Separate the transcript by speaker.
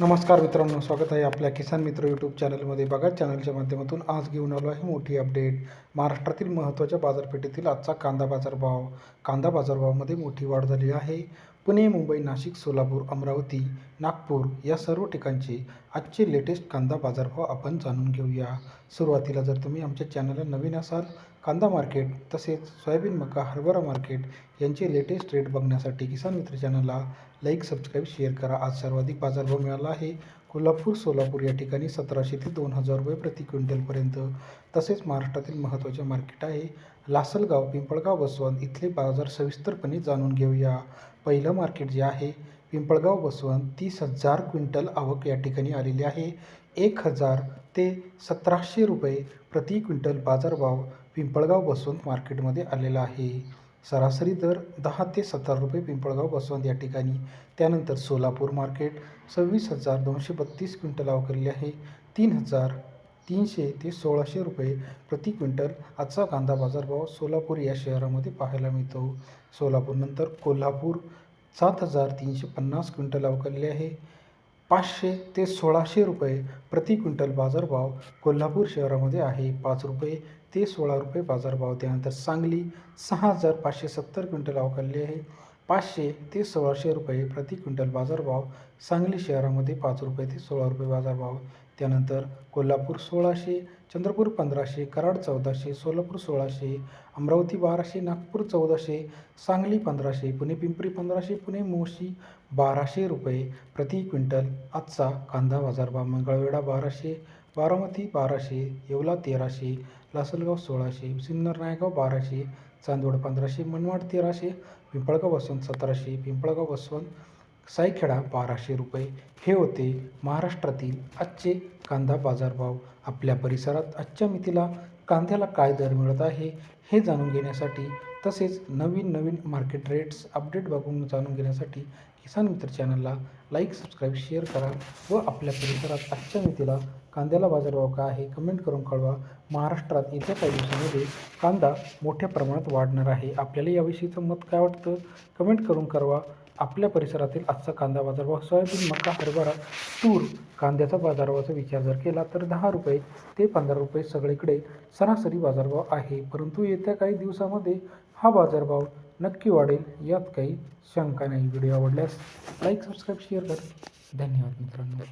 Speaker 1: नमस्कार मित्रांनो स्वागत आहे आपल्या किसान मित्र यूट्यूब चॅनलमध्ये बघा चॅनलच्या माध्यमातून आज घेऊन आलो आहे मोठी अपडेट महाराष्ट्रातील महत्त्वाच्या बाजारपेठेतील आजचा कांदा बाजारभाव. कांदा बाजारभावामध्ये मोठी वाढ झाली आहे. पुणे मुंबई नाशिक सोलापूर अमरावती नागपूर या सर्व ठिकाणचे आजचे लेटेस्ट कांदा बाजारभाव आपण जाणून घेऊया. सुरुवातीला जर तुम्ही आमच्या चॅनलला नवीन असाल कांदा मार्केट तसेच सोयाबीन मका हरभरा मार्केट यांचे लेटेस्ट रेट बघण्यासाठी किसान मित्र चॅनलला लाईक सबस्क्राईब शेअर करा. आज सर्वाधिक बाजारभाव मिळाला आहे. कोल्हापूर सोलापूर या ठिकाणी सतराशे ते दोन हजार रुपये प्रति क्विंटलपर्यंत तसेच महाराष्ट्रातील महत्त्वाचे मार्केट आहे. लासलगाव पिंपळगाव बसवंत इथले बाजार सविस्तरपणे जाणून घेऊया. पहिलं मार्केट जे आहे पिंपळगाव बसवंत तीस हजार क्विंटल आवक या ठिकाणी आलेली आहे. एक हजार ते सतराशे रुपये प्रति क्विंटल बाजारभाव पिंपळगाव बसवंत मार्केटमध्ये आलेला आहे. सरासरी दर दहा ते सतरा रुपये पिंपळगाव बसवंत या ठिकाणी. त्यानंतर सोलापूर मार्केट सव्वीस हजार दोनशे बत्तीस क्विंटल अवकरले आहे. तीन हजार तीनशे ते सोळाशे रुपये प्रति क्विंटल आजचा कांदा बाजारभाव सोलापूर या शहरामध्ये पाहायला मिळतो. सोलापूरनंतर कोल्हापूर सात हजार तीनशे पन्नास क्विंटल अवकरले आहे. पाचशे ते सोळाशे रुपये प्रति क्विंटल बाजारभाव कोल्हापूर शहरामध्ये आहे. पाच रुपये ते सोळा रुपये बाजारभाव. त्यानंतर सांगली सहा हजार पाचशे सत्तर क्विंटल अवकालली आहे. पाचशे ते सोळाशे रुपये प्रति क्विंटल बाजारभाव सांगली शहरामध्ये पाच रुपये ते सोळा रुपये बाजारभाव. त्यानंतर कोल्हापूर सोळाशे चंद्रपूर पंधराशे कराड चौदाशे सोलापूर सोळाशे अमरावती बाराशे नागपूर चौदाशे सांगली पंधराशे पुणे पिंपरी पंधराशे पुणे मोशी बाराशे रुपये प्रति क्विंटल आजचा कांदा बाजारभाव मंगळवेढा बाराशे बारामती बाराशे येवला तेराशे लासलगाव सोळाशे सिन्नर नायगाव बाराशे चांदवड पंधराशे मनमाड तेराशे पिंपळगाव वसवंत सतराशे पिंपळगाव वसवंत सायखेडा बाराशे रुपये. हे होते महाराष्ट्रातील आजचे कांदा बाजारभाव. आपल्या परिसरात आजच्या मितीला कांद्याला काय दर मिळत आहे हे जाणून घेण्यासाठी तसेच नवीन नवीन मार्केट रेट्स अपडेट बघून जाणून घेण्यासाठी किसान मित्र चॅनलला लाईक सबस्क्राईब शेअर करा व आपल्या परिसरात आजच्या मितीला कांद्याला बाजारभाव काय आहे कमेंट करून कळवा. महाराष्ट्रात येत्या काही दिवसांमध्ये कांदा मोठ्या प्रमाणात वाढणार आहे. आपल्याला याविषयीचं मत काय वाटतं? कमेंट करून कळवा. आपल्या परिसरातील आजचा कांदा बाजारभाव सोयाबीन मका हरभरा तूर कांद्याचा बाजारभावाचा विचार जर केला तर दहा रुपये ते पंधरा रुपये सगळीकडे सरासरी बाजारभाव आहे. परंतु येत्या काही दिवसामध्ये हा बाजारभाव नक्की वाढेल यात काही शंका नाही. व्हिडिओ आवडल्यास लाईक सबस्क्राईब शेअर करा. धन्यवाद मित्रांनो.